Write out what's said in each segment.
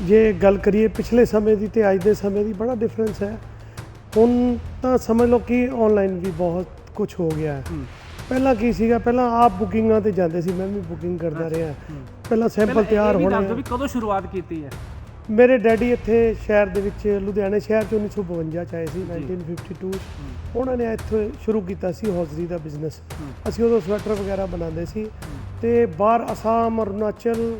ਜੇ ਗੱਲ ਕਰੀਏ ਪਿਛਲੇ ਸਮੇਂ ਦੀ ਤੇ ਅੱਜ ਦੇ ਸਮੇਂ ਦੀ ਬੜਾ ਡਿਫਰੈਂਸ ਹੈ। ਹੁਣ ਤਾਂ ਸਮਝ ਲਓ ਕਿ ਆਨਲਾਈਨ ਵੀ ਬਹੁਤ ਕੁਝ ਹੋ ਗਿਆ ਹੈ। ਪਹਿਲਾਂ ਕੀ ਸੀਗਾ? ਪਹਿਲਾਂ ਆਪ ਬੁਕਿੰਗਾਂ ਤੇ ਜਾਂਦੇ ਸੀ ਮੈਂ ਵੀ ਬੁਕਿੰਗ ਕਰਦਾ ਰਿਹਾ। ਪਹਿਲਾਂ ਸੈਂਪਲ ਤਿਆਰ ਹੋਣੇ ਦੱਸ ਵੀ ਕਦੋਂ ਸ਼ੁਰੂਆਤ ਕੀਤੀ ਹੈ? ਮੇਰੇ ਡੈਡੀ ਇੱਥੇ ਸ਼ਹਿਰ ਦੇ ਵਿੱਚ ਲੁਧਿਆਣੇ ਸ਼ਹਿਰ ਚ 1952 ਚ ਆਏ ਸੀ 1952 ਚ। ਉਹਨਾਂ ਨੇ ਇੱਥੇ ਸ਼ੁਰੂ ਕੀਤਾ ਸੀ ਹੌਜ਼ਰੀ ਦਾ ਬਿਜ਼ਨਸ। ਅਸੀਂ ਉਦੋਂ ਸਵੈਟਰ ਵਗੈਰਾ ਬਣਾਉਂਦੇ ਸੀ ਤੇ ਬਾਹਰ ਅਸਾਮ ਅਰੁਣਾਚਲ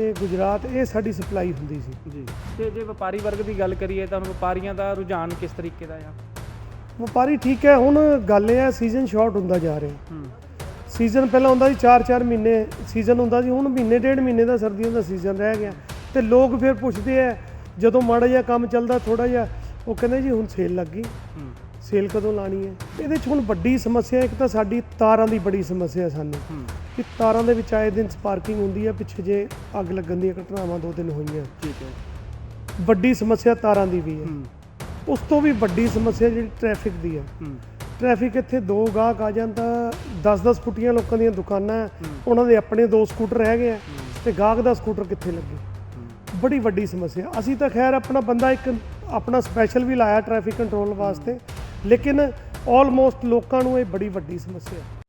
ਤੇ ਗੁਜਰਾਤ ਇਹ ਸਾਡੀ ਸਪਲਾਈ ਹੁੰਦੀ ਸੀ। ਜੀ। ਤੇ ਜੇ ਵਪਾਰੀ ਵਰਗ ਦੀ ਗੱਲ ਕਰੀਏ ਤਾਂ ਵਪਾਰੀਆਂ ਦਾ ਰੁਝਾਨ ਕਿਸ ਤਰੀਕੇ ਦਾ ਆ? ਵਪਾਰੀ ਠੀਕ ਹੈ ਹੁਣ ਗੱਲ ਇਹ ਹੈ ਸੀਜ਼ਨ ਸ਼ਾਰਟ ਹੁੰਦਾ ਜਾ ਰਿਹਾ। ਹੂੰ। ਸੀਜ਼ਨ ਪਹਿਲਾਂ ਹੁੰਦਾ ਸੀ 4-4 ਮਹੀਨੇ ਸੀਜ਼ਨ ਹੁੰਦਾ ਸੀ ਹੁਣ ਮਹੀਨੇ ਡੇਢ ਮਹੀਨੇ ਦਾ ਸਰਦੀਆਂ ਦਾ ਸੀਜ਼ਨ ਰਹਿ ਗਿਆ। ਤੇ ਲੋਕ ਫਿਰ ਪੁੱਛਦੇ ਆ ਜਦੋਂ ਮਾੜਾ ਜਿਹਾ ਕੰਮ ਚੱਲਦਾ ਥੋੜਾ ਜਿਹਾ ਉਹ ਕਹਿੰਦੇ ਜੀ ਹੁਣ ਸੇਲ ਲੱਗ ਗਈ। ਸੇਲ ਕਦੋਂ ਲਾਣੀ ਹੈ? ਇਹਦੇ 'ਚ ਹੁਣ ਵੱਡੀ ਸਮੱਸਿਆ ਇੱਕ ਤਾਂ ਸਾਡੀ ਤਾਰਾਂ ਦੀ ਬੜੀ ਸਮੱਸਿਆ ਸਾਨੂੰ। ਕਿ ਤਾਰਾਂ ਦੇ ਵਿੱਚ ਆਏ ਦਿਨ ਸਪਾਰਕਿੰਗ ਹੁੰਦੀ ਹੈ ਪਿੱਛੇ ਜੇ ਅੱਗ ਲੱਗਣ ਦੀਆਂ ਘਟਨਾਵਾਂ ਦੋ ਤਿੰਨ ਹੋਈਆਂ। ਠੀਕ ਹੈ। ਵੱਡੀ ਸਮੱਸਿਆ ਤਾਰਾਂ ਦੀ ਵੀ ਹੈ। ਉਸ ਤੋਂ ਵੀ ਵੱਡੀ ਸਮੱਸਿਆ ਜਿਹੜੀ ਟ੍ਰੈਫਿਕ ਦੀ ਹੈ। ਟ੍ਰੈਫਿਕ ਇੱਥੇ ਦੋ ਗਾਹਕ ਆ ਜਾਣ ਤਾਂ 10-10 ਫੁੱਟੀਆਂ ਲੋਕਾਂ ਦੀਆਂ ਦੁਕਾਨਾਂ। ਉਹਨਾਂ ਦੇ ਆਪਣੇ ਦੋ ਸਕੂਟਰ ਰਹਿ ਗਏ ਤੇ ਗਾਹਕ ਦਾ ਸਕੂਟਰ ਕਿੱਥੇ ਲੱਗੇ? ਬੜੀ ਵੱਡੀ ਸਮੱਸਿਆ। ਅਸੀਂ ਤਾਂ ਖੈਰ ਆਪਣਾ ਬੰਦਾ ਇੱਕ ਆਪਣਾ ਸਪੈਸ਼ਲ ਵੀ ਲਾਇਆ ਟ੍ਰੈਫਿਕ ਕੰਟਰੋਲ ਵਾਸਤੇ। ਲੇਕਿਨ ਆਲਮੋਸਟ ਲੋਕਾਂ ਨੂੰ ਇਹ ਬੜੀ ਵੱਡੀ ਸਮੱਸਿਆ ਹੈ।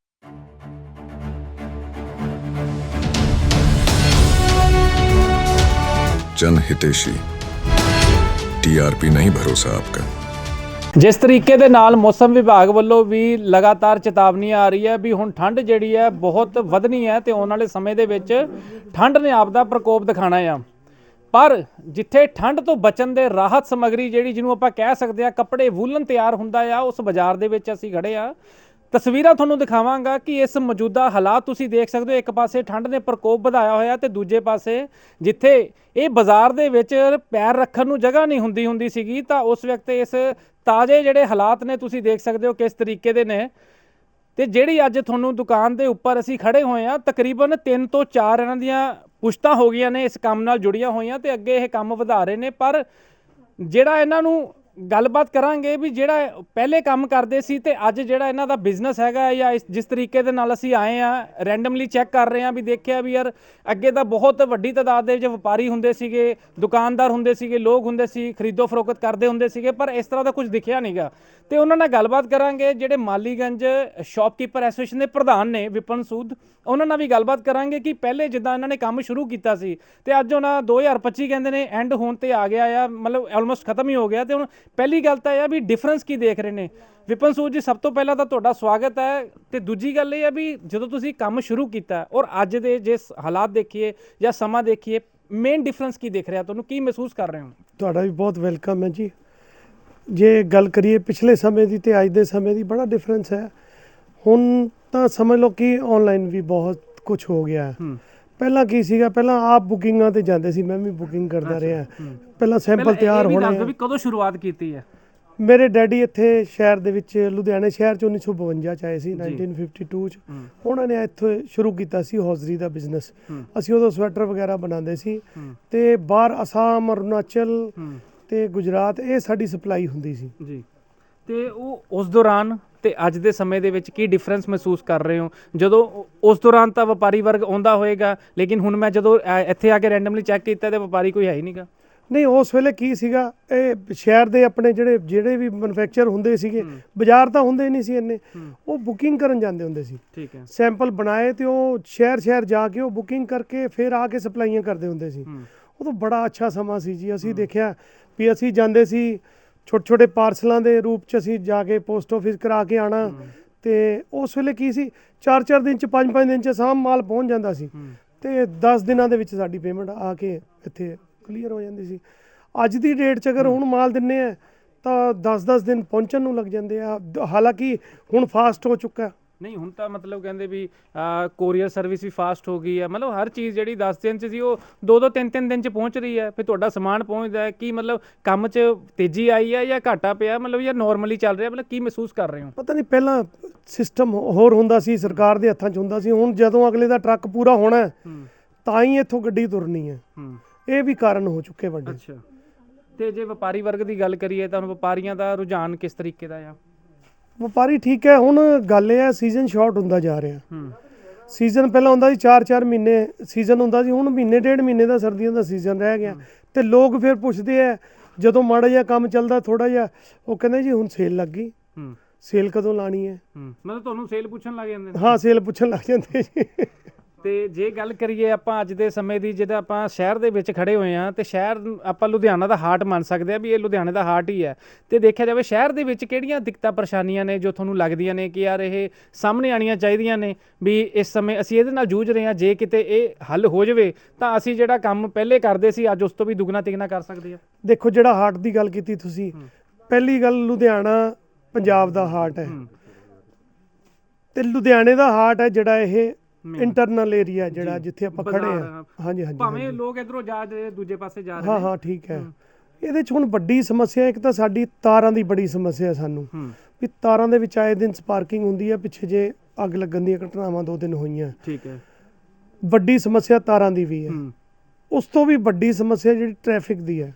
जन हितेशी टीआरपी नहीं भरोसा आपका ਜਿਸ ਤਰੀਕੇ ਦੇ ਨਾਲ ਮੌਸਮ ਵਿਭਾਗ ਵੱਲੋਂ ਵੀ ਲਗਾਤਾਰ ਚੇਤਾਵਨੀ ਆ ਰਹੀ ਹੈ ਵੀ ਹੁਣ ਠੰਡ ਜਿਹੜੀ ਹੈ ਬਹੁਤ ਵਧਣੀ ਹੈ ਤੇ ਆਉਣ ਵਾਲੇ ਸਮੇਂ ਦੇ ਵਿੱਚ ਠੰਡ ਨੇ ਆਪ ਦਾ ਪ੍ਰਕੋਪ ਦਿਖਾਣਾ ਆ ਪਰ ਜਿੱਥੇ ਠੰਡ ਤੋਂ ਬਚਣ ਦੇ ਰਾਹਤ ਸਮੱਗਰੀ ਜਿਹੜੀ ਜਿਹਨੂੰ ਆਪਾਂ ਕਹਿ ਸਕਦੇ ਆ ਕੱਪੜੇ ਵੂਲਨ ਤਿਆਰ ਹੁੰਦਾ ਆ ਉਸ ਬਾਜ਼ਾਰ ਦੇ ਵਿੱਚ ਅਸੀਂ ਖੜੇ ਆ ਤਸਵੀਰਾਂ ਤੁਹਾਨੂੰ ਦਿਖਾਵਾਂਗਾ ਕਿ ਇਸ ਮੌਜੂਦਾ ਹਾਲਾਤ ਤੁਸੀਂ ਦੇਖ ਸਕਦੇ ਹੋ। ਇੱਕ ਪਾਸੇ ਠੰਡ ਨੇ ਪ੍ਰਕੋਪ ਵਧਾਇਆ ਹੋਇਆ ਤੇ ਦੂਜੇ ਪਾਸੇ ਜਿੱਥੇ ਇਹ ਬਾਜ਼ਾਰ ਦੇ ਵਿੱਚ ਪੈਰ ਰੱਖਣ ਨੂੰ ਜਗ੍ਹਾ ਨਹੀਂ ਹੁੰਦੀ ਹੁੰਦੀ ਸੀਗੀ, ਤਾਂ ਉਸ ਵਕਤ ਇਸ ਤਾਜ਼ੇ ਜਿਹੜੇ ਹਾਲਾਤ ਨੇ ਤੁਸੀਂ ਦੇਖ ਸਕਦੇ ਹੋ ਕਿਸ ਤਰੀਕੇ ਦੇ ਨੇ। ਤੇ ਜਿਹੜੀ ਅੱਜ ਤੁਹਾਨੂੰ ਦੁਕਾਨ ਦੇ ਉੱਪਰ ਅਸੀਂ ਖੜੇ ਹੋਏ ਆ ਤਕਰੀਬਨ 3 ਤੋਂ 4 ਇਹਨਾਂ ਦੀਆਂ ਪੁਸ਼ਤਾਂ ਹੋ ਗਈਆਂ ਨੇ, ਇਸ ਕੰਮ ਨਾਲ ਜੁੜੀਆਂ ਹੋਈਆਂ ਤੇ ਅੱਗੇ ਇਹ ਕੰਮ ਵਧਾ ਰਹੇ ਨੇ। ਪਰ ਜਿਹੜਾ ਇਹਨਾਂ ਨੂੰ ਗੱਲਬਾਤ ਕਰਾਂਗੇ ਵੀ ਜਿਹੜਾ ਪਹਿਲੇ ਕੰਮ ਕਰਦੇ ਸੀ ਤੇ ਅੱਜ ਜਿਹੜਾ ਇਹਨਾਂ ਦਾ ਬਿਜ਼ਨਸ ਹੈਗਾ ਜਾਂ ਇਸ, ਜਿਸ ਤਰੀਕੇ ਦੇ ਨਾਲ ਅਸੀਂ ਆਏ ਆ ਰੈਂਡਮਲੀ ਚੈੱਕ ਕਰ ਰਹੇ ਆ ਵੀ ਦੇਖਿਆ ਵੀ ਯਾਰ ਅੱਗੇ ਤਾਂ ਬਹੁਤ ਵੱਡੀ ਤਾਦਾਦ ਦੇ ਵਿੱਚ ਵਪਾਰੀ ਹੁੰਦੇ ਸੀਗੇ, ਦੁਕਾਨਦਾਰ ਹੁੰਦੇ ਸੀਗੇ, ਲੋਕ ਹੁੰਦੇ ਸੀ, ਖਰੀਦੋ ਫਰੋਖਤ ਕਰਦੇ ਹੁੰਦੇ ਸੀਗੇ, ਪਰ ਇਸ ਤਰ੍ਹਾਂ ਦਾ ਕੁਝ ਦਿਖਿਆ ਨਹੀਂਗਾ ਤੇ ਉਹਨਾਂ ਨਾਲ ਗੱਲਬਾਤ ਕਰਾਂਗੇ, ਜਿਹੜੇ ਮਾਲੀਗੰਜ ਸ਼ਾਪਕੀਪਰ ਐਸੋਸੀਏਸ਼ਨ ਦੇ ਪ੍ਰਧਾਨ ਨੇ ਵਿਪਨ ਸੂਦ, ਉਹਨਾਂ ਨਾਲ ਵੀ ਗੱਲਬਾਤ ਕਰਾਂਗੇ ਕਿ ਪਹਿਲੇ ਜਿੱਦਾਂ ਇਹਨਾਂ ਨੇ ਕੰਮ ਸ਼ੁਰੂ ਕੀਤਾ ਸੀ, ਤੇ ਅੱਜ ਉਹਨਾਂ 2025 ਕਹਿੰਦੇ ਨੇ ਐਂਡ ਹੋਣ ਤੇ ਆ ਗਿਆ ਆ, ਮਤਲਬ ਆਲਮੋਸਟ ਖਤਮ ਹੀ ਹੋ ਗਿਆ, ਤੇ ਹੁਣ ਪਹਿਲੀ ਗੱਲ ਤਾਂ ਇਹ ਆ ਵੀ ਡਿਫਰੈਂਸ ਕੀ ਦੇਖ ਰਹੇ ਨੇ? ਵਿਪਨ ਸੂਦ ਜੀ ਸਭ ਤੋਂ ਪਹਿਲਾਂ ਤਾਂ ਤੁਹਾਡਾ ਸਵਾਗਤ ਹੈ ਤੇ ਦੂਜੀ ਗੱਲ ਇਹ ਆ ਵੀ ਜਦੋਂ ਤੁਸੀਂ ਕੰਮ ਸ਼ੁਰੂ ਕੀਤਾ ਔਰ ਅੱਜ ਦੇ ਜਿਸ ਹਾਲਾਤ ਦੇਖੀਏ ਜਾਂ ਸਮਾਂ ਦੇਖੀਏ ਮੇਨ ਡਿਫਰੈਂਸ ਕੀ ਦਿਖ ਰਿਹਾ ਤੁਹਾਨੂੰ? ਕੀ ਮਹਿਸੂਸ ਕਰ ਰਹੇ ਹੋ? ਤੁਹਾਡਾ ਵੀ ਬਹੁਤ ਵੈਲਕਮ ਹੈ ਜੀ। ਜੇ ਗੱਲ ਕਰੀਏ ਪਿਛਲੇ ਸਮੇਂ ਦੀ ਤੇ ਅੱਜ ਦੇ ਸਮੇਂ ਦੀ ਬੜਾ ਡਿਫਰੈਂਸ ਹੈ। ਹੁਣ ਤਾਂ ਸਮਝ ਲਓ ਕਿ ਆਨਲਾਈਨ ਵੀ ਬਹੁਤ ਕੁਝ ਹੋ ਗਿਆ ਹੂੰ। ਪਹਿਲਾਂ ਕੀ ਸੀਗਾ? ਪਹਿਲਾਂ ਆਪ ਬੁਕਿੰਗਾਂ ਤੇ ਜਾਂਦੇ ਸੀ ਮੈਂ ਵੀ ਬੁਕਿੰਗ ਕਰਦਾ ਰਿਹਾ। ਪਹਿਲਾਂ ਸੈਂਪਲ ਤਿਆਰ ਦੱਸ ਹੋਣੇ ਆ। ਵੀ ਕਦੋਂ ਸ਼ੁਰੂਆਤ ਕੀਤੀ ਹੈ? ਮੇਰੇ ਡੈਡੀ ਇੱਥੇ ਸ਼ਹਿਰ ਦੇ ਵਿੱਚ ਲੁਧਿਆਣੇ ਸ਼ਹਿਰ ਚ 1952 ਚ ਆਏ ਸੀ 1952 ਚ। ਉਹਨਾਂ ਨੇ ਇੱਥੇ ਸ਼ੁਰੂ ਕੀਤਾ ਸੀ ਹੌਜ਼ਰੀ ਦਾ ਬਿਜ਼ਨਸ ਅਸੀਂ ਉਦੋਂ ਸਵੈਟਰ ਵਗੈਰਾ ਬਣਾਉਂਦੇ ਸੀ ਤੇ ਬਾਹਰ ਅਸਾਮ ਅਰੁਣਾਚਲ ਤੇ ਗੁਜਰਾਤ ਇਹ ਸਾਡੀ ਸਪਲਾਈ ਹੁੰਦੀ ਸੀ। ਜੀ। ਤੇ ਉਹ ਉਸ ਦੌਰਾਨ ਤੇ ਅੱਜ ਦੇ ਸਮੇਂ ਦੇ ਵਿੱਚ ਕੀ ਡਿਫਰੈਂਸ ਮਹਿਸੂਸ ਕਰ ਰਹੇ ਹੋ? ਜਦੋਂ ਉਸ ਦੌਰਾਨ ਤਾਂ ਵਪਾਰੀ ਵਰਗ ਆਉਂਦਾ ਹੋਏਗਾ ਲੇਕਿਨ ਹੁਣ ਮੈਂ ਜਦੋਂ ਇੱਥੇ ਆ ਕੇ ਰੈਂਡਮਲੀ ਚੈੱਕ ਕੀਤਾ ਤੇ ਵਪਾਰੀ ਕੋਈ ਹੈ ਹੀ ਨਹੀਂਗਾ ਨਹੀਂ ਉਸ ਵੇਲੇ ਕੀ ਸੀਗਾ? ਇਹ ਸ਼ਹਿਰ ਦੇ ਆਪਣੇ ਜਿਹੜੇ ਜਿਹੜੇ ਵੀ ਮੈਨੂਫੈਕਚਰ ਹੁੰਦੇ ਸੀਗੇ। ਬਾਜ਼ਾਰ ਤਾਂ ਹੁੰਦੇ ਨਹੀਂ ਸੀ ਇੰਨੇ। ਉਹ ਬੁਕਿੰਗ ਕਰਨ ਜਾਂਦੇ ਹੁੰਦੇ ਸੀ। ਠੀਕ ਹੈ। ਸੈਂਪਲ ਬਣਾਏ ਤੇ ਉਹ ਸ਼ਹਿਰ ਸ਼ਹਿਰ ਜਾ ਕੇ ਉਹ ਬੁਕਿੰਗ ਕਰਕੇ ਫਿਰ ਆ ਕੇ ਸਪਲਾਈਆਂ ਕਰਦੇ ਹੁੰਦੇ ਸੀ। ਉਹ ਤਾਂ ਬੜਾ ਅੱਛਾ ਸਮਾਂ ਸੀ ਜੀ। ਅਸੀਂ ਦੇਖਿਆ ਵੀ ਅਸੀਂ ਜਾਂਦੇ ਸੀ ਛੋਟੇ ਛੋਟੇ ਪਾਰਸਲਾਂ ਦੇ ਰੂਪ ਚ ਅਸੀਂ ਜਾ ਕੇ ਪੋਸਟ ਆਫਿਸ ਕਰਾ ਕੇ ਆਣਾ ਤੇ ਉਸ ਵੇਲੇ ਕੀ ਸੀ? 4-4 ਦਿਨ ਚ 5-5 ਦਿਨ ਚ ਸਾਮ ਮਾਲ ਪਹੁੰਚ ਜਾਂਦਾ ਸੀ। ਤੇ 10 ਦਿਨਾਂ ਦੇ ਵਿੱਚ ਸਾਡੀ ਪੇਮੈਂਟ ਆ ਕੇ ਇੱਥੇ ਕਲੀਅਰ ਹੋ ਜਾਂਦੀ ਸੀ। ਅੱਜ ਦੀ ਡੇਟ 'ਚ ਅਗਰ ਹੁਣ ਮਾਲ ਦਿੰਨੇ ਆ ਤਾਂ 10-10 ਦਿਨ ਪਹੁੰਚਣ ਨੂੰ ਲੱਗ ਜਾਂਦੇ ਆ। ਹਾਲਾਂਕਿ ਹੁਣ ਫਾਸਟ ਹੋ ਚੁੱਕਾ। ਨਹੀਂ ਹੁਣ ਤਾਂ ਮਤਲਬ ਕਹਿੰਦੇ ਵੀ ਕੋਰੀਅਰ ਸਰਵਿਸ ਵੀ ਫਾਸਟ ਹੋ ਗਈ ਹੈ। ਮਤਲਬ ਹਰ ਚੀਜ਼ ਜਿਹੜੀ 10 ਦਿਨ ਚ ਸੀ ਉਹ 2-2 3-3 ਦਿਨ ਚ ਪਹੁੰਚ ਰਹੀ ਹੈ। ਫਿਰ ਤੁਹਾਡਾ ਸਮਾਨ ਪਹੁੰਚਦਾ ਹੈ। ਕੀ ਮਤਲਬ ਕੰਮ ਚ ਤੇਜ਼ੀ ਆਈ ਹੈ ਜਾਂ ਘਾਟਾ ਪਿਆ? ਮਤਲਬ ਜਾਂ ਨਾਰਮਲੀ ਚੱਲ ਰਿਹਾ? ਮਤਲਬ ਕੀ ਮਹਿਸੂਸ ਕਰ ਰਹੇ ਹੋ? ਪਤਾ ਨਹੀਂ ਪਹਿਲਾਂ ਸਿਸਟਮ ਹੋਰ ਹੁੰਦਾ ਸੀ ਸਰਕਾਰ ਦੇ ਹੱਥਾਂ 'ਚ ਹੁੰਦਾ ਸੀ। ਹੁਣ ਜਦੋਂ ਅਗਲੇ ਦਾ ਟਰੱਕ ਪੂਰਾ ਹੋਣਾ ਤਾਂ ਹੀ ਇੱਥੋਂ ਗੱਡੀ ਤੁਰਨੀ ਹੈ। ਹੂੰ। ਇਹ ਵੀ ਕਾਰਨ ਹੋ ਚੁੱਕੇ ਵੱਡੇ। ਅੱਛਾ। ਤੇ ਜੇ ਵਪਾਰੀ ਵਰਗ ਦੀ ਗੱਲ ਕਰੀਏ ਤਾਂ ਵਪਾਰੀਆਂ ਦਾ ਰੁਝਾਨ ਕਿਸ ਤਰੀਕੇ ਦਾ ਆ? ਵਪਾਰੀ ਠੀਕ ਹੈ ਹੁਣ ਗੱਲ ਇਹ ਹੈ ਸੀਜ਼ਨ ਸ਼ਾਰਟ ਹੁੰਦਾ ਜਾ ਰਿਹਾ। ਹੂੰ। ਸੀਜ਼ਨ ਪਹਿਲਾਂ ਹੁੰਦਾ ਸੀ 4-4 ਮਹੀਨੇ ਸੀਜ਼ਨ ਹੁੰਦਾ ਸੀ ਹੁਣ ਮਹੀਨੇ ਡੇਢ ਮਹੀਨੇ ਦਾ ਸਰਦੀਆਂ ਦਾ ਸੀਜ਼ਨ ਰਹਿ ਗਿਆ। ਤੇ ਲੋਕ ਫਿਰ ਪੁੱਛਦੇ ਆ ਜਦੋਂ ਮਾੜਾ ਜਿਹਾ ਕੰਮ ਚੱਲਦਾ ਥੋੜਾ ਜਿਹਾ ਉਹ ਕਹਿੰਦੇ ਜੀ ਹੁਣ ਸੇਲ ਲੱਗ ਗਈ। ਹੂੰ। ਸੇਲ ਕਦੋਂ ਲਾਣੀ ਹੈ? ਮਤਲਬ ਤੁਹਾਨੂੰ ਸੇਲ ਪੁੱਛਣ ਲੱਗ ਜਾਂਦੇ ਨੇ। ਹਾਂ ਸੇਲ ਪੁੱਛਣ ਲੱਗ ਜਾਂਦੇ ਜੀ। ਤੇ ਜੇ ਗੱਲ ਕਰੀਏ ਆਪਾਂ ਅੱਜ ਦੇ ਸਮੇਂ ਦੀ ਜਿਹਦਾ ਆਪਾਂ ਸ਼ਹਿਰ ਦੇ ਵਿੱਚ ਖੜੇ ਹੋਏ ਆ ਤੇ ਸ਼ਹਿਰ ਆਪਾਂ ਲੁਧਿਆਣਾ ਦਾ ਹਾਰਟ ਮੰਨ ਸਕਦੇ ਆ ਵੀ ਇਹ ਲੁਧਿਆਣੇ ਦਾ ਹਾਰਟ ਹੀ ਹੈ ਤੇ ਦੇਖਿਆ ਜਾਵੇ ਸ਼ਹਿਰ ਦੇ ਵਿੱਚ ਕਿਹੜੀਆਂ ਦਿੱਕਤਾਂ ਪਰੇਸ਼ਾਨੀਆਂ ਨੇ ਜੋ ਤੁਹਾਨੂੰ ਲੱਗਦੀਆਂ ਨੇ ਕਿ ਯਾਰ ਇਹ ਸਾਹਮਣੇ ਆਣੀਆਂ ਚਾਹੀਦੀਆਂ ਨੇ ਵੀ ਇਸ ਸਮੇਂ ਅਸੀਂ ਇਹਦੇ ਨਾਲ ਜੂਝ ਰਹੇ ਆ ਜੇ ਕਿਤੇ ਇਹ ਹੱਲ ਹੋ ਜਾਵੇ ਤਾਂ ਅਸੀਂ ਜਿਹੜਾ ਕੰਮ ਪਹਿਲੇ ਕਰਦੇ ਸੀ ਅੱਜ ਉਸ ਤੋਂ ਵੀ ਦੁੱਗਣਾ ਤਿਗਣਾ ਕਰ ਸਕਦੇ ਆ ਦੇਖੋ ਜਿਹੜਾ ਹਾਰਟ ਦੀ ਗੱਲ ਕੀਤੀ ਤੁਸੀਂ ਪਹਿਲੀ ਗੱਲ ਲੁਧਿਆਣਾ ਪੰਜਾਬ ਦਾ ਹਾਰਟ ਹੈ। ਤੇ ਲੁਧਿਆਣੇ ਦਾ ਹਾਰਟ ਹੈ ਜਿਹੜਾ ਇਹ। ਇੰਟਰਨਲ ਏਰੀਆ ਜਿਹੜਾ ਜਿੱਥੇ ਆਪਾਂ ਖੜੇ ਆ। ਹਾਂਜੀ ਹਾਂਜੀ ਭਾਵੇਂ। ਲੋਕ ਇਧਰੋਂ ਜਾ ਰਹੇ ਦੂਜੇ ਪਾਸੇ ਜਾ ਰਹੇ ਹਾਂ ਹਾਂ ਠੀਕ ਹੈ। ਇਹਦੇ ਚ ਹੁਣ ਵੱਡੀ ਸਮੱਸਿਆ ਇੱਕ ਤਾਂ ਸਾਡੀ ਤਾਰਾਂ ਦੀ ਬੜੀ ਸਮੱਸਿਆ ਸਾਨੂੰ। ਵੀ ਤਾਰਾਂ ਦੇ ਵਿੱਚ ਆਏ ਦਿਨ ਸਪਾਰਕਿੰਗ ਹੁੰਦੀ ਹੈ ਪਿੱਛੇ ਜੇ ਅੱਗ ਲੱਗਣ ਦੀਆਂ ਘਟਨਾਵਾਂ ਦੋ ਦਿਨ ਹੋਈਆਂ। ਠੀਕ ਹੈ। ਵੱਡੀ ਸਮੱਸਿਆ ਤਾਰਾਂ ਦੀ ਵੀ ਹੈ। ਉਸ ਤੋਂ ਵੀ ਵੱਡੀ ਸਮੱਸਿਆ ਜਿਹੜੀ ਟ੍ਰੈਫਿਕ ਦੀ ਹੈ।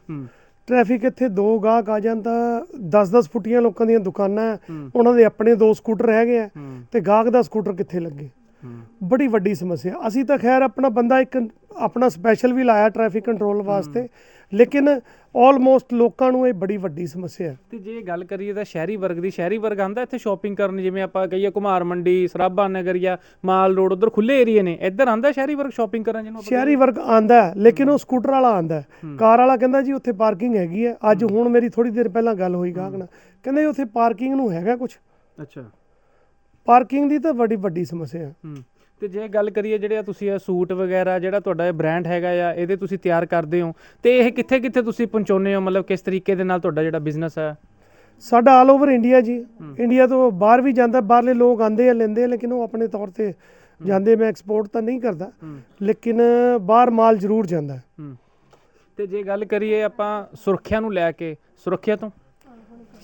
ਟ੍ਰੈਫਿਕ ਇੱਥੇ ਦੋ ਗਾਹਕ ਆ ਤਾਂ 10-10 ਫੁੱਟੀਆਂ ਲੋਕਾਂ ਦੀਆਂ ਦੁਕਾਨਾਂ ਉਹਨਾਂ ਦੇ ਆਪਣੇ ਦੋ ਸਕੂਟਰ ਰਹਿ ਗਏ ਆ ਤੇ ਗਾਹਕ ਦਾ ਸਕੂਟਰ ਕਿੱਥੇ ਲੱਗੇ? ਬੜੀ ਵੱਡੀ ਸਮੱਸਿਆ। ਅਸੀਂ ਤਾਂ ਖੈਰ ਆਪਣਾ ਬੰਦਾ ਇੱਕ ਆਪਣਾ ਸਪੈਸ਼ਲ ਵੀ ਲਾਇਆ ਟ੍ਰੈਫਿਕ ਕੰਟਰੋਲ ਵਾਸਤੇ ਲੇਕਿਨ ਆਲਮੋਸਟ ਲੋਕਾਂ ਨੂੰ ਇਹ ਬੜੀ ਵੱਡੀ ਸਮੱਸਿਆ ਹੈ। ਤੇ ਜੇ ਗੱਲ ਕਰੀਏ ਤਾਂ ਸ਼ਹਿਰੀ ਵਰਗ ਦੀ ਸ਼ਹਿਰੀ ਵਰਗ ਆਂਦਾ ਇੱਥੇ ਸ਼ਾਪਿੰਗ ਕਰਨ ਜਿਵੇਂ ਆਪਾਂ ਕਹੀਏ ਕੁਮਾਰ ਮੰਡੀ ਸਰਾਭਾ ਨਗਰ ਜਾਂ ਮਾਲ ਰੋਡ ਉਧਰ ਖੁੱਲੇ ਏਰੀਏ ਨੇ ਇੱਧਰ ਆਂਦਾ ਸ਼ਹਿਰੀ ਵਰਗ ਸ਼ਾਪਿੰਗ ਕਰਨ ਜਿਹਨੂੰ ਸ਼ਹਿਰੀ ਵਰਗ ਆਂਦਾ ਲੇਕਿਨ ਉਹ ਸਕੂਟਰ ਵਾਲਾ ਆਂਦਾ। ਕਾਰ ਵਾਲਾ ਕਹਿੰਦਾ ਜੀ ਉੱਥੇ ਪਾਰਕਿੰਗ ਹੈਗੀ ਹੈ। ਅੱਜ ਹੁਣ ਮੇਰੀ ਥੋੜੀ ਦੇਰ ਪਹਿਲਾਂ ਗੱਲ ਹੋਈ ਗਾਹਕ ਨਾਲ। ਕਹਿੰਦੇ ਉੱਥੇ ਪਾਰਕਿੰਗ ਨੂੰ ਹੈਗਾ ਕੁਝ ਅੱਛਾ। ਪਾਰਕਿੰਗ ਦੀ ਤਾਂ ਬੜੀ ਵੱਡੀ ਸਮੱਸਿਆ ਹੈ। ਹੂੰ। ਤੇ ਜੇ ਗੱਲ ਕਰੀਏ ਜਿਹੜੇ ਆ ਤੁਸੀਂ ਇਹ ਸੂਟ ਵਗੈਰਾ ਜਿਹੜਾ ਤੁਹਾਡਾ ਇਹ ਬ੍ਰਾਂਡ ਹੈਗਾ ਆ ਇਹਦੇ ਤੁਸੀਂ ਤਿਆਰ ਕਰਦੇ ਹੋ ਤੇ ਇਹ ਕਿੱਥੇ ਕਿੱਥੇ ਤੁਸੀਂ ਪਹੁੰਚਾਉਂਦੇ ਹੋ? ਮਤਲਬ ਕਿਸ ਤਰੀਕੇ ਦੇ ਨਾਲ ਤੁਹਾਡਾ ਜਿਹੜਾ ਬਿਜ਼ਨਸ ਹੈ ਸਾਡਾ ਆਲ ਓਵਰ ਇੰਡੀਆ ਜੀ। ਇੰਡੀਆ ਤੋਂ ਬਾਹਰ ਵੀ ਜਾਂਦਾ ਬਾਹਰਲੇ ਲੋਕ ਆਂਦੇ ਆ ਲੈਂਦੇ ਆ ਲੇਕਿਨ ਉਹ ਆਪਣੇ ਤੌਰ ਤੇ ਜਾਂਦੇ ਮੈਂ ਐਕਸਪੋਰਟ ਤਾਂ ਨਹੀਂ ਕਰਦਾ। ਲੇਕਿਨ ਬਾਹਰ ਮਾਲ ਜ਼ਰੂਰ ਜਾਂਦਾ। ਤੇ ਜੇ ਗੱਲ ਕਰੀਏ ਆਪਾਂ ਸੁਰੱਖਿਆ ਨੂੰ ਲੈ ਕੇ ਸੁਰੱਖਿਆ ਤੋਂ?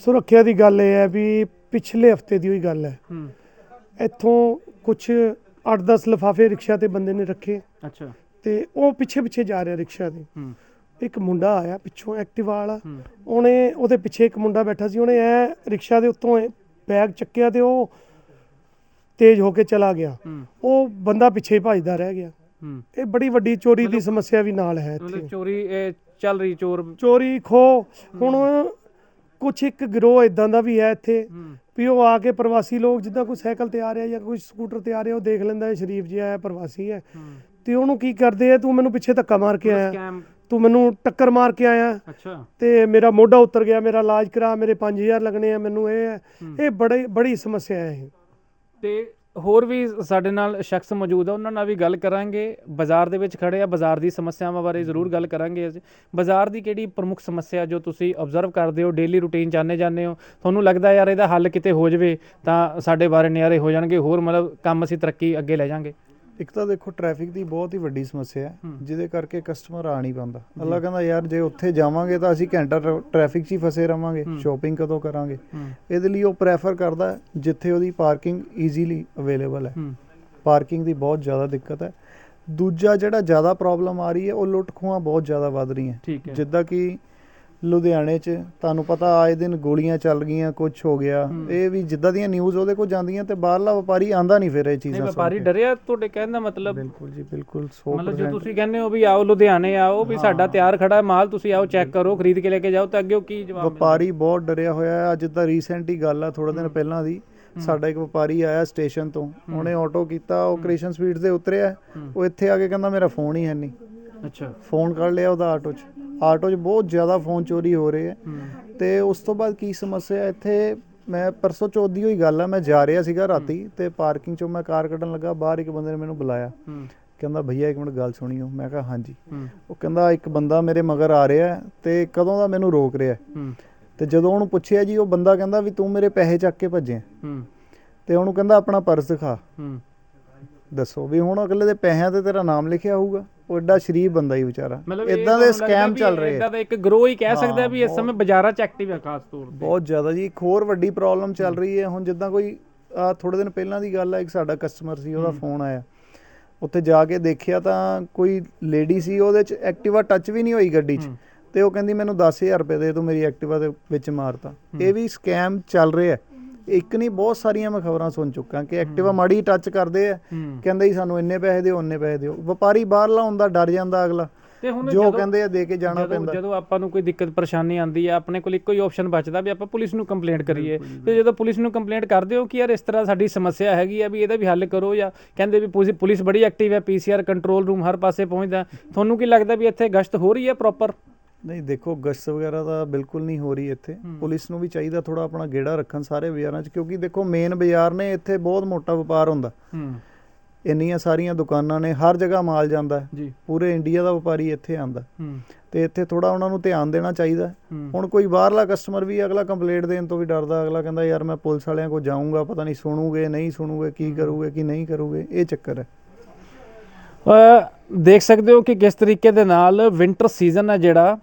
ਸੁਰੱਖਿਆ ਦੀ ਗੱਲ ਇਹ ਹੈ ਵੀ ਪਿਛਲੇ ਹਫ਼ਤੇ ਦੀ ਹੋਈ ਗੱਲ ਹੂੰ। ਇੱਥੋਂ ਕੁਝ 8-10 ਲਿਫਾਫੇ ਰਿਕਸ਼ਾ ਤੇ ਬੰਦੇ ਨੇ ਰੱਖੇ। ਅੱਛਾ। ਤੇ ਉਹ ਪਿੱਛੇ ਪਿੱਛੇ ਜਾ ਰਿਹਾ ਰਿਕਸ਼ਾ ਦੇ ਹੂੰ। ਇੱਕ ਮੁੰਡਾ ਆਇਆ ਪਿੱਛੋਂ ਐਕਟਿਵਾ ਵਾਲਾ। ਉਹਨੇ ਉਹਦੇ ਪਿੱਛੇ ਇੱਕ ਮੁੰਡਾ ਬੈਠਾ ਸੀ। ਉਹਨੇ ਐ ਰਿਕਸ਼ਾ ਦੇ ਉੱਤੋਂ ਬੈਗ ਚੱਕਿਆ ਤੇ ਉਹ ਤੇਜ਼ ਹੋ ਕੇ ਚਲਾ ਗਿਆ। ਉਹ ਬੰਦਾ ਪਿੱਛੇ ਹੀ ਭੱਜਦਾ ਰਹਿ ਗਿਆ। ਇਹ ਬੜੀ ਵੱਡੀ ਚੋਰੀ ਦੀ ਸਮੱਸਿਆ ਵੀ ਨਾਲ ਹੈ ਇੱਥੇ। ਚੋਰੀ ਇਹ ਚੱਲ ਰਹੀ ਚੋਰ। ਚੋਰੀ ਖੋ। ਹੁਣ ਕੁਝ ਇੱਕ ਗਿਰੋਹ ਇਦਾਂ ਦਾ ਵੀ ਹੈ ਇੱਥੇ ਵੀ ਉਹ ਆ ਕੇ ਪ੍ਰਵਾਸੀ ਲੋਕ ਜਿੱਦਾਂ ਕੋਈ ਸਾਈਕਲ ਤੇ ਆ ਰਿਹਾ ਜਾਂ ਕੋਈ ਸਕੂਟਰ ਤੇ ਆ ਰਿਹਾ ਉਹ ਦੇਖ ਲੈਂਦਾ ਇਹ ਸ਼ਰੀਫ ਜਿਹਾ ਹੈ ਪ੍ਰਵਾਸੀ ਹੈ। ਤੇ ਉਹਨੂੰ ਕੀ ਕਰਦੇ ਆ ਤੂੰ ਮੈਨੂੰ ਪਿੱਛੇ ਧੱਕਾ ਮਾਰ ਕੇ ਆਇਆ। ਤੂੰ ਮੈਨੂੰ ਟੱਕਰ ਮਾਰ ਕੇ ਆਇਆ। ਅੱਛਾ। ਤੇ ਮੇਰਾ ਮੋਢਾ ਉਤਰ ਗਿਆ ਮੇਰਾ ਇਲਾਜ ਕਰਾ ਮੇਰੇ 5000 ਲੱਗਣੇ ਆ ਮੈਨੂੰ ਇਹ ਹੈ। ਇਹ ਬੜੀ ਬੜੀ ਸਮੱਸਿਆ ਹੈ ਇਹ। ਤੇ ਹੋਰ ਵੀ ਸਾਡੇ ਨਾਲ ਸ਼ਖਸ ਮੌਜੂਦ ਆ, ਉਹਨਾਂ ਨਾਲ ਵੀ ਗੱਲ ਕਰਾਂਗੇ। ਬਾਜ਼ਾਰ ਦੇ ਵਿੱਚ ਖੜੇ ਆ, ਬਾਜ਼ਾਰ ਦੀ ਸਮੱਸਿਆਵਾਂ ਬਾਰੇ ਜ਼ਰੂਰ ਗੱਲ ਕਰਾਂਗੇ ਅਸੀਂ। ਬਾਜ਼ਾਰ ਦੀ ਕਿਹੜੀ ਪ੍ਰਮੁੱਖ ਸਮੱਸਿਆ ਜੋ ਤੁਸੀਂ ਆਬਜ਼ਰਵ ਕਰਦੇ ਹੋ ਡੇਲੀ ਰੂਟੀਨ ਜਾਣੇ ਜਾਂਦੇ ਹੋ? ਤੁਹਾਨੂੰ ਲੱਗਦਾ ਯਾਰ ਇਹਦਾ ਹੱਲ ਕਿਤੇ ਹੋ ਜਾਵੇ ਤਾਂ ਸਾਡੇ ਬਾਰੇ ਨਿਆਰੇ ਹੋ ਜਾਣਗੇ, ਹੋਰ ਮਤਲਬ ਕੰਮ ਅਸੀਂ ਤਰੱਕੀ ਅੱਗੇ ਲੈ ਜਾਾਂਗੇ ਇੱਕ ਤਾਂ ਦੇਖੋ ਟ੍ਰੈਫਿਕ ਦੀ ਬਹੁਤ ਹੀ ਵੱਡੀ ਸਮੱਸਿਆ ਹੈ। ਜਿਹਦੇ ਕਰਕੇ ਕਸਟਮਰ ਆ ਨਹੀਂ ਪਾਉਂਦਾ। ਅੱਲਾ ਕਹਿੰਦਾ ਯਾਰ ਜੇ ਉੱਥੇ ਜਾਵਾਂਗੇ ਤਾਂ ਅਸੀਂ ਘੰਟਾ ਟ੍ਰੈਫਿਕ 'ਚ ਹੀ ਫਸੇ ਰਵਾਂਗੇ। ਸ਼ਾਪਿੰਗ ਕਦੋਂ ਕਰਾਂਗੇ? ਇਹਦੇ ਲਈ ਉਹ ਪ੍ਰੈਫਰ ਕਰਦਾ ਜਿੱਥੇ ਉਹਦੀ ਪਾਰਕਿੰਗ ਈਜ਼ੀਲੀ ਅਵੇਲੇਬਲ ਹੈ। ਪਾਰਕਿੰਗ ਦੀ ਬਹੁਤ ਜ਼ਿਆਦਾ ਦਿੱਕਤ ਹੈ। ਦੂਜਾ ਜਿਹੜਾ ਜ਼ਿਆਦਾ ਪ੍ਰੋਬਲਮ ਆ ਰਹੀ ਹੈ ਉਹ ਲੁੱਟ ਖੋਹਾਂ ਬਹੁਤ ਜ਼ਿਆਦਾ ਵੱਧ ਰਹੀਆਂ। ਜਿੱਦਾਂ ਕਿ ਲੁਧਿਆਣੇ 'ਚ ਤੁਹਾਨੂੰ ਪਤਾ ਆਏ ਦਿਨ ਗੋਲੀਆਂ ਚੱਲ ਗਈਆਂ ਕੁਝ ਹੋ ਗਿਆ। ਇਹ ਵੀ ਜਿੱਦਾਂ ਦੀਆਂ ਨਿਊਜ਼ ਉਹਦੇ ਕੋਲ ਜਾਂਦੀਆਂ ਤੇ ਬਾਹਰਲਾ ਵਪਾਰੀ ਆਂਦਾ ਨਹੀਂ ਫਿਰ ਇਹ ਨਹੀਂ ਚੀਜ਼ਾਂ ਸੁਣ ਵਪਾਰੀ। ਡਰਿਆ ਤੁਹਾਡੇ ਕਹਿਣ ਦਾ ਮਤਲਬ? ਬਿਲਕੁਲ ਜੀ ਬਿਲਕੁਲ 100% ਮਤਲਬ ਜੇ ਤੁਸੀਂ ਕਹਿੰਦੇ ਹੋ ਵੀ ਆਓ ਲੁਧਿਆਣੇ ਆਓ ਵੀ ਸਾਡਾ ਤਿਆਰ ਖੜਾ ਮਾਲ ਤੁਸੀਂ ਆਓ ਚੈੱਕ ਕਰੋ ਖਰੀਦ ਕੇ ਲੈ ਕੇ ਜਾਓ ਤਾਂ ਅੱਗੇ ਉਹ ਕੀ ਜਵਾਬ? ਵਪਾਰੀ ਬਹੁਤ ਡਰਿਆ ਹੋਇਆ ਹੈ ਅੱਜ ਤਾਂ ਰੀਸੈਂਟ ਹੀ ਗੱਲ ਆ ਥੋੜੇ ਦਿਨ ਪਹਿਲਾਂ ਦੀ। ਸਾਡਾ ਇੱਕ ਵਪਾਰੀ ਆਇਆ ਸਟੇਸ਼ਨ ਤੋਂ ਉਹਨੇ ਆਟੋ ਕੀਤਾ ਉਹ ਕ੍ਰਿਸ਼ਨ ਸਵੀਟਸ ਦੇ ਉਤਰਿਆ। ਉਹ ਇੱਥੇ ਆ ਕੇ ਕਹਿੰਦਾ ਮੇਰਾ ਫੋਨ ਹੀ ਹੈ ਨਹੀਂ। ਅੱਛਾ। ਫੋਨ ਕੱਢ ਲਿਆ ਉਹਦਾ ਆਟੋ 'ਚ। ਆਟੋ 'ਚ ਬਹੁਤ ਜ਼ਿਆਦਾ ਫੋਨ ਚੋਰੀ ਹੋ ਰਹੇ ਹੈ। ਤੇ ਉਸ ਤੋਂ ਬਾਅਦ ਕੀ ਸਮੱਸਿਆ ਇੱਥੇ ਮੈਂ ਪਰਸੋਂ ਚੌਥ ਦੀ ਹੋਈ ਗੱਲ ਆ ਮੈਂ ਜਾ ਰਿਹਾ ਸੀਗਾ ਰਾਤੀ ਤੇ ਪਾਰਕਿੰਗ 'ਚੋਂ ਮੈਂ ਕਾਰ ਕੱਢਣ ਲੱਗਾ ਬਾਹਰ ਇੱਕ ਬੰਦੇ ਨੇ ਮੈਨੂੰ ਬੁਲਾਇਆ। ਕਹਿੰਦਾ ਭਈਆ ਇੱਕ ਮਿੰਟ ਗੱਲ ਸੁਣੀਓ। ਮੈਂ ਕਿਹਾ ਹਾਂਜੀ। ਉਹ ਕਹਿੰਦਾ ਇੱਕ ਬੰਦਾ ਮੇਰੇ ਮਗਰ ਆ ਰਿਹਾ ਤੇ ਕਦੋਂ ਦਾ ਮੈਨੂੰ ਰੋਕ ਰਿਹਾ? ਤੇ ਜਦੋਂ ਉਹਨੂੰ ਪੁੱਛਿਆ ਜੀ ਉਹ ਬੰਦਾ ਕਹਿੰਦਾ ਵੀ ਤੂੰ ਮੇਰੇ ਪੈਸੇ ਚੱਕ ਕੇ ਭੱਜਿਆ। ਤੇ ਉਹਨੂੰ ਕਹਿੰਦਾ ਆਪਣਾ ਪਰਸ ਦਿਖਾ। ਦੱਸੋ ਵੀ ਹੁਣ ਅਗਲੇ ਦੇ ਪੈਸਿਆਂ ਤੇ ਤੇਰਾ ਨਾਮ ਲਿਖਿਆ ਹੋਊਗਾ। ਉਹ ਐਡਾ ਸ਼ਰੀਫ ਬੰਦਾ ਹੀ ਵਿਚਾਰਾ। ਇਦਾਂ ਦੇ ਸਕੈਮ ਚੱਲ ਰਹੇ ਇਦਾਂ ਦਾ ਇੱਕ ਗਰੋ ਹੀ ਕਹਿ ਸਕਦਾ ਵੀ ਇਸ ਸਮੇਂ ਬਾਜ਼ਾਰਾਂ 'ਚ ਐਕਟਿਵ ਹੈ ਖਾਸ ਤੌਰ ਤੇ। ਬਹੁਤ ਜ਼ਿਆਦਾ ਜੀ ਇੱਕ ਹੋਰ ਵੱਡੀ ਪ੍ਰੋਬਲਮ ਚੱਲ ਰਹੀ ਹੈ। ਹੁਣ ਜਿੱਦਾਂ ਕੋਈ ਆ ਥੋੜੇ ਦਿਨ ਪਹਿਲਾਂ ਦੀ ਗੱਲ ਹੈ ਇੱਕ ਸਾਡਾ ਕਸਟਮਰ ਸੀ ਉਹਦਾ ਫੋਨ ਆਇਆ। ਉੱਥੇ ਜਾ ਕੇ ਦੇਖਿਆ ਤਾਂ ਕੋਈ ਲੇਡੀ ਸੀ ਉਹਦੇ ਚ ਐਕਟਿਵਾ ਟੱਚ ਵੀ ਨਹੀਂ ਹੋਈ ਗੱਡੀ 'ਚ। ਤੇ ਉਹ ਕਹਿੰਦੀ ਮੈਨੂੰ 10000 ਰੁਪਏ ਦੇ ਤੂੰ ਮੇਰੀ ਐਕਟਿਵਾ ਦੇ ਵਿੱਚ ਮਾਰਤਾ। ਇਹ ਵੀ ਸਕੈਮ ਚੱਲ ਰਿਹਾ। ਹੈ ਇੱਕ ਨਹੀਂ ਬਹੁਤ ਸਾਰੀਆਂ ਮੈਂ ਖਬਰਾਂ ਸੁਣ ਚੁੱਕਾ ਕਿ ਐਕਟਿਵਾ ਮਾੜੀ ਟੱਚ ਕਰਦੇ ਆ। ਕਹਿੰਦੇ ਜੀ ਸਾਨੂੰ ਇੰਨੇ ਪੈਸੇ ਦਿਓ ਇੰਨੇ ਪੈਸੇ ਦਿਓ। ਵਪਾਰੀ ਬਾਹਰਲਾ ਹੁੰਦਾ ਡਰ ਜਾਂਦਾ ਅਗਲਾ। ਤੇ ਹੁਣ ਜੋ ਕਹਿੰਦੇ ਆ ਦੇ ਕੇ ਜਾਣਾ ਪੈਂਦਾ। ਜਦੋਂ ਆਪਾਂ ਨੂੰ ਕੋਈ ਦਿੱਕਤ ਪਰੇਸ਼ਾਨੀ ਆਂਦੀ ਹੈ ਆਪਣੇ ਕੋਲ ਇੱਕੋ ਹੀ ਆਪਸ਼ਨ ਬਚਦਾ ਵੀ ਆਪਾਂ ਪੁਲਿਸ ਨੂੰ ਕੰਪਲੇਂਟ ਕਰੀਏ। ਤੇ ਜਦੋਂ ਪੁਲਿਸ ਨੂੰ ਕੰਪਲੇਂਟ ਕਰਦੇ ਹੋ ਕਿ ਯਾਰ ਇਸ ਤਰ੍ਹਾਂ ਸਾਡੀ ਸਮੱਸਿਆ ਹੈਗੀ ਆ ਵੀ ਇਹਦਾ ਵੀ ਹੱਲ ਕਰੋ ਜਾਂ ਕਹਿੰਦੇ ਵੀ ਪੁਲਿਸ- ਪੁਲਿਸ ਬੜੀ ਐਕਟਿਵ ਹੈ ਪੀਸੀਆਰ ਕੰਟਰੋਲ ਰੂਮ ਹਰ ਪਾਸੇ ਪਹੁੰਚਦਾ। ਤੁਹਾਨੂੰ ਕੀ ਲੱਗਦਾ ਵੀ ਇੱਥੇ ਗਸ਼ਤ ਹੋ ਰਹੀ ਹੈ ਪ੍ਰੋਪਰ ਨਹੀਂ ਦੇਖੋ ਗਸ਼ਤ ਵਗੈਰਾ ਤਾਂ ਬਿਲਕੁਲ ਨਹੀਂ ਹੋ ਰਹੀ ਇੱਥੇ। ਪੁਲਿਸ ਨੂੰ ਵੀ ਚਾਹੀਦਾ ਥੋੜਾ ਆਪਣਾ ਗੇੜਾ ਰੱਖਣ ਸਾਰੇ ਬਾਜ਼ਾਰਾਂ 'ਚ ਕਿਉਂਕਿ ਦੇਖੋ ਮੇਨ ਬਾਜ਼ਾਰ ਨੇ ਇੱਥੇ ਬਹੁਤ ਮੋਟਾ ਵਪਾਰ ਹੁੰਦਾ। ਇੰਨੀਆਂ ਸਾਰੀਆਂ ਦੁਕਾਨਾਂ ਨੇ ਹਰ ਜਗ੍ਹਾ ਮਾਲ ਜਾਂਦਾ। ਪੂਰੇ ਇੰਡੀਆ ਦਾ ਵਪਾਰੀ ਇੱਥੇ ਆਂਦਾ ਤੇ ਇੱਥੇ ਥੋੜਾ ਉਹਨਾਂ ਨੂੰ ਧਿਆਨ ਦੇਣਾ ਚਾਹੀਦਾ। ਹੁਣ ਕੋਈ ਬਾਹਰਲਾ ਕਸਟਮਰ ਵੀ ਅਗਲਾ ਕੰਪਲੇਂਟ ਦੇਣ ਤੋਂ ਵੀ ਡਰਦਾ ਅਗਲਾ ਕਹਿੰਦਾ ਯਾਰ ਮੈਂ ਪੁਲਿਸ ਵਾਲਿਆਂ ਕੋਲ ਜਾਊਂਗਾ ਪਤਾ ਨਹੀਂ ਸੁਣੂਗੇ ਨਹੀਂ ਸੁਣੂਗੇ ਕੀ ਕਰੂਗੇ ਕੀ ਨਹੀਂ ਕਰੂਗੇ। ਇਹ ਚੱਕਰ ਹੈ। ਦੇਖ ਸਕਦੇ ਹੋ ਕਿ ਕਿਸ ਤਰੀਕੇ ਦੇ ਨਾਲ ਵਿంటర్ ਸੀਜ਼ਨ ਹੈ ਜਿਹੜਾ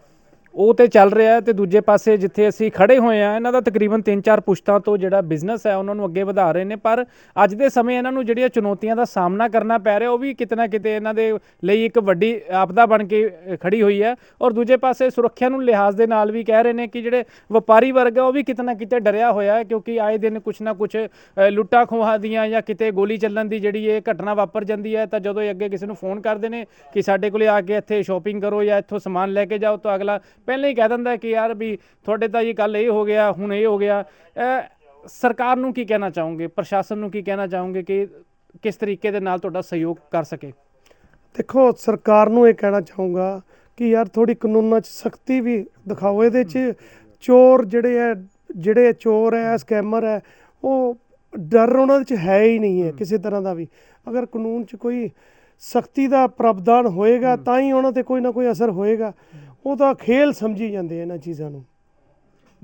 ਉਹ ਤੇ ਚੱਲ ਰਿਹਾ ਹੈ ਤੇ ਦੂਜੇ ਪਾਸੇ ਜਿੱਥੇ ਅਸੀਂ ਖੜੇ ਹੋਏ ਆ ਇਹਨਾਂ ਦਾ ਤਕਰੀਬਨ 3-4 ਪੁਸ਼ਤਾਂ ਤੋਂ ਜਿਹੜਾ ਬਿਜ਼ਨਸ ਹੈ ਉਹਨਾਂ ਨੂੰ ਅੱਗੇ ਵਧਾ ਰਹੇ ਨੇ। ਪਰ ਅੱਜ ਦੇ ਸਮੇਂ ਇਹਨਾਂ ਨੂੰ ਜਿਹੜੀਆਂ ਚੁਣੌਤੀਆਂ ਦਾ ਸਾਹਮਣਾ ਕਰਨਾ ਪੈ ਰਿਹਾ ਉਹ ਵੀ ਕਿਤੇ ਨਾ ਕਿਤੇ ਇਹਨਾਂ ਦੇ ਲਈ ਇੱਕ ਵੱਡੀ ਆਪਦਾ ਬਣ ਕੇ ਅ, ਖੜੀ ਹੋਈ ਹੈ। ਔਰ ਦੂਜੇ ਪਾਸੇ ਸੁਰੱਖਿਆ ਨੂੰ ਲਿਹਾਜ਼ ਦੇ ਨਾਲ ਵੀ ਕਹਿ ਰਹੇ ਨੇ ਕਿ ਜਿਹੜੇ ਵਪਾਰੀ ਵਰਗ ਹੈ ਉਹ ਵੀ ਕਿਤੇ ਨਾ ਕਿਤੇ ਡਰਿਆ ਹੋਇਆ ਹੈ ਕਿਉਂਕਿ ਆਏ ਦਿਨ ਕੁਛ ਨਾ ਕੁਛ ਅ, ਲੁੱਟਾਂ ਖੋਹਾਂ ਦੀਆਂ ਜਾਂ ਕਿਤੇ ਗੋਲੀ ਚੱਲਣ ਦੀ ਜਿਹੜੀ ਇਹ ਘਟਨਾ ਵਾਪਰ ਜਾਂਦੀ ਹੈ ਤਾਂ ਜਦੋਂ ਇਹ ਅੱਗੇ ਕਿਸੇ ਨੂੰ ਫੋਨ ਕਰਦੇ ਨੇ ਕਿ ਸਾਡੇ ਕੋਲੇ ਆ ਕੇ ਇੱਥੇ ਸ਼ਾਪਿੰਗ ਕਰੋ ਜਾਂ ਇੱਥੋਂ ਸਮਾਨ ਲੈ ਕੇ ਜਾਓ ਤਾਂ ਅਗਲਾ ਪਹਿਲਾਂ ਹੀ ਕਹਿ ਦਿੰਦਾ ਕਿ ਯਾਰ ਵੀ ਤੁਹਾਡੇ ਤਾਂ ਜੀ ਕੱਲ ਇਹ ਹੋ ਗਿਆ ਹੁਣ ਇਹ ਹੋ ਗਿਆ। ਸਰਕਾਰ ਨੂੰ ਕੀ ਕਹਿਣਾ ਚਾਹੋਗੇ? ਪ੍ਰਸ਼ਾਸਨ ਨੂੰ ਕੀ ਕਹਿਣਾ ਚਾਹੋਗੇ ਕਿ ਕਿਸ ਤਰੀਕੇ ਦੇ ਨਾਲ ਤੁਹਾਡਾ ਸਹਿਯੋਗ ਕਰ ਸਕੇ? ਦੇਖੋ ਸਰਕਾਰ ਨੂੰ ਇਹ ਕਹਿਣਾ ਚਾਹੂੰਗਾ ਕਿ ਯਾਰ ਥੋੜੀ ਕਾਨੂੰਨਾਂ 'ਚ ਸਖਤੀ ਵੀ ਦਿਖਾਓ। ਇਹਦੇ 'ਚ ਚੋਰ ਜਿਹੜੇ ਹੈ ਜਿਹੜੇ ਚੋਰ ਹੈ ਸਕੈਮਰ ਹੈ ਉਹ ਡਰ ਉਹਨਾਂ 'ਚ ਹੈ ਹੀ ਨਹੀਂ ਹੈ ਕਿਸੇ ਤਰ੍ਹਾਂ ਦਾ ਵੀ। ਅਗਰ ਕਾਨੂੰਨ 'ਚ ਕੋਈ ਸਖਤੀ ਦਾ ਪ੍ਰਾਵਧਾਨ ਹੋਏਗਾ ਤਾਂ ਹੀ ਉਹਨਾਂ ਤੇ ਕੋਈ ਨਾ ਕੋਈ ਅਸਰ ਹੋਏਗਾ। ਉਹ ਤਾਂ ਖੇਲ ਸਮਝੀ ਜਾਂਦੇ ਆ ਇਹਨਾਂ ਚੀਜ਼ਾਂ ਨੂੰ।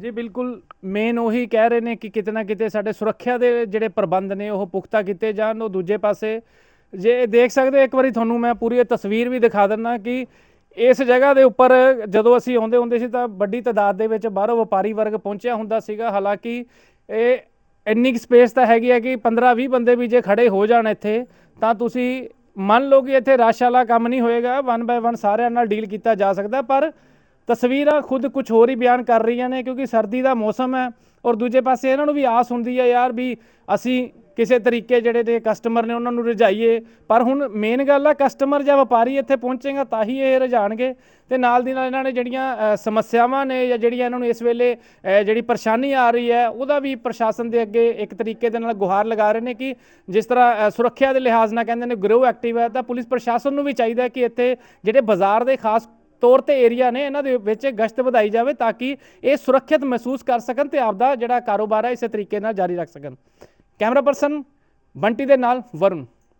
ਜੀ, ਬਿਲਕੁਲ। ਮੇਨ ਉਹੀ ਕਹਿ ਰਹੇ ਨੇ ਕਿ ਕਿਤੇ ਨਾ ਕਿਤੇ ਸਾਡੇ ਸੁਰੱਖਿਆ ਦੇ ਜਿਹੜੇ ਪ੍ਰਬੰਧ ਨੇ, ਉਹ ਪੁਖਤਾ ਕੀਤੇ ਜਾਣ, ਉਹ ਦੂਜੇ ਪਾਸੇ। ਜੇ ਦੇਖ ਸਕਦੇ, ਇੱਕ ਵਾਰੀ ਤੁਹਾਨੂੰ ਮੈਂ ਪੂਰੀ ਇਹ ਤਸਵੀਰ ਵੀ ਦਿਖਾ ਦਿੰਦਾ ਕਿ ਇਸ ਜਗ੍ਹਾ ਦੇ ਉੱਪਰ ਜਦੋਂ ਅਸੀਂ ਆਉਂਦੇ ਹੁੰਦੇ ਸੀ ਤਾਂ ਵੱਡੀ ਤਾਦਾਦ ਦੇ ਵਿੱਚ ਬਾਹਰੋਂ ਵਪਾਰੀ ਵਰਗ ਪਹੁੰਚਿਆ ਹੁੰਦਾ ਸੀਗਾ। ਹਾਲਾਂਕਿ ਇਹ ਇੰਨੀ ਸਪੇਸ ਤਾਂ ਹੈਗੀ ਹੈ ਕਿ 15-20 ਬੰਦੇ ਵੀ ਜੇ ਖੜੇ ਹੋ ਜਾਣ ਇੱਥੇ, ਤਾਂ ਤੁਸੀਂ ਮੰਨ ਲਓ ਕਿ ਇੱਥੇ ਰਸ਼ ਵਾਲਾ ਕੰਮ ਨਹੀਂ ਹੋਏਗਾ ਵਨ ਬਾਏ ਵਨ ਸਾਰਿਆਂ ਨਾਲ ਡੀਲ ਕੀਤਾ ਜਾ ਸਕਦਾ, ਪਰ ਤਸਵੀਰਾਂ ਖੁਦ ਕੁਝ ਹੋਰ ਹੀ ਬਿਆਨ ਕਰ ਰਹੀਆਂ ਨੇ, ਕਿਉਂਕਿ ਸਰਦੀ ਦਾ ਮੌਸਮ ਹੈ ਔਰ ਦੂਜੇ ਪਾਸੇ ਇਹਨਾਂ ਨੂੰ ਵੀ ਆਸ ਹੁੰਦੀ ਹੈ ਯਾਰ ਵੀ ਅਸੀਂ ਕਿਸੇ ਤਰੀਕੇ ਜਿਹੜੇ ਦੇ ਕਸਟਮਰ ਨੇ ਉਹਨਾਂ ਨੂੰ ਰਜਾਈਏ। ਪਰ ਹੁਣ ਮੇਨ ਗੱਲ ਆ ਕਸਟਮਰ ਜਾਂ ਵਪਾਰੀ ਇੱਥੇ ਪਹੁੰਚੇਗਾ ਤਾਂ ਹੀ ਇਹ ਰਜਾਣਗੇ। ਤੇ ਨਾਲ ਦੀ ਨਾਲ ਇਹਨਾਂ ਨੇ ਜਿਹੜੀਆਂ ਸਮੱਸਿਆਵਾਂ ਨੇ ਜਾਂ ਜਿਹੜੀਆਂ ਇਹਨਾਂ ਨੂੰ ਇਸ ਵੇਲੇ ਜਿਹੜੀ ਪਰੇਸ਼ਾਨੀ ਆ ਰਹੀ ਹੈ, ਉਹਦਾ ਵੀ ਪ੍ਰਸ਼ਾਸਨ ਦੇ ਅੱਗੇ ਇੱਕ ਤਰੀਕੇ ਦੇ ਨਾਲ ਗੁਹਾਰ ਲਗਾ ਰਹੇ ਨੇ ਕਿ ਜਿਸ ਤਰ੍ਹਾਂ ਸੁਰੱਖਿਆ ਦੇ ਲਿਹਾਜ਼ ਨਾਲ ਕਹਿੰਦੇ ਨੇ ਗਰੋ ਐਕਟਿਵ ਹੈ, ਤਾਂ ਪੁਲਿਸ ਪ੍ਰਸ਼ਾਸਨ ਨੂੰ ਵੀ ਚਾਹੀਦਾ ਕਿ ਇੱਥੇ ਜਿਹੜੇ ਬਾਜ਼ਾਰ ਦੇ ਖਾਸ ਤੌਰ ਤੇ ਏਰੀਆ ਨੇ, ਇਹਨਾਂ ਦੇ ਵਿੱਚ ਗਸ਼ਤ ਵਧਾਈ ਜਾਵੇ ਤਾਂ ਕਿ ਇਹ ਸੁਰੱਖਿਅਤ ਮਹਿਸੂਸ ਕਰ ਸਕਣ ਤੇ ਆਪਦਾ ਜਿਹੜਾ ਕਾਰੋਬਾਰ ਹੈ ਇਸੇ ਤਰੀਕੇ ਨਾਲ ਜਾਰੀ ਰੱਖ ਸਕਣ। ਕੈਮਰਾ ਪਰਸਨ ਬੰਟੀ ਦੇ ਨਾਲ ਵਰੁਣ।